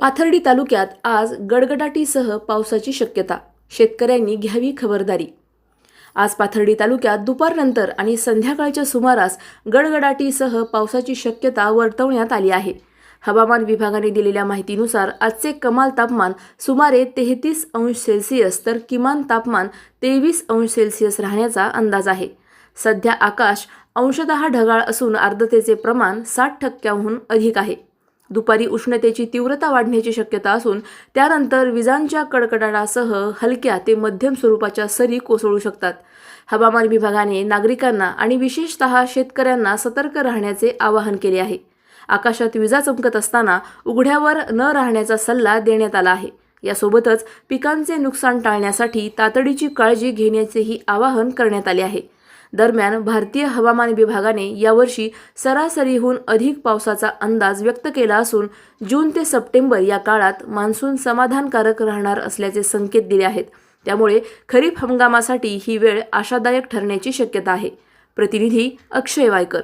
पाथर्डी तालुक्यात आज गडगडाटीसह पावसाची शक्यता. शेतकऱ्यांनी घ्यावी खबरदारी. आज पाथर्डी तालुक्यात दुपारनंतर आणि संध्याकाळच्या सुमारास गडगडाटीसह पावसाची शक्यता वर्तवण्यात आली आहे. हवामान विभागाने दिलेल्या माहितीनुसार आजचे कमाल तापमान सुमारे तेहतीस अंश सेल्सिअस तर किमान तापमान तेवीस अंश सेल्सिअस राहण्याचा अंदाज आहे. सध्या आकाश अंशतः ढगाळ असून आर्द्रतेचे प्रमाण साठ टक्क्याहून अधिक आहे. दुपारी उष्णतेची तीव्रता वाढण्याची शक्यता असून त्यानंतर विजांच्या कडकडाटासह हलक्या ते मध्यम स्वरूपाच्या सरी कोसळू शकतात. हवामान विभागाने नागरिकांना आणि विशेषतः शेतकऱ्यांना सतर्क राहण्याचे आवाहन केले आहे. आकाशात विजा चमकत असताना उघड्यावर न राहण्याचा सल्ला देण्यात आला आहे. यासोबतच पिकांचे नुकसान टाळण्यासाठी तातडीची काळजी घेण्याचेही आवाहन करण्यात आले आहे. दरम्यान भारतीय हवामान विभागाने यावर्षी सरासरीहून अधिक पावसाचा अंदाज व्यक्त केला असून जून ते सप्टेंबर या काळात मान्सून समाधानकारक राहणार असल्याचे संकेत दिले आहेत. त्यामुळे खरीप हंगामासाठी ही वेळ आशादायक ठरण्याची शक्यता आहे. प्रतिनिधी अक्षय वायकर.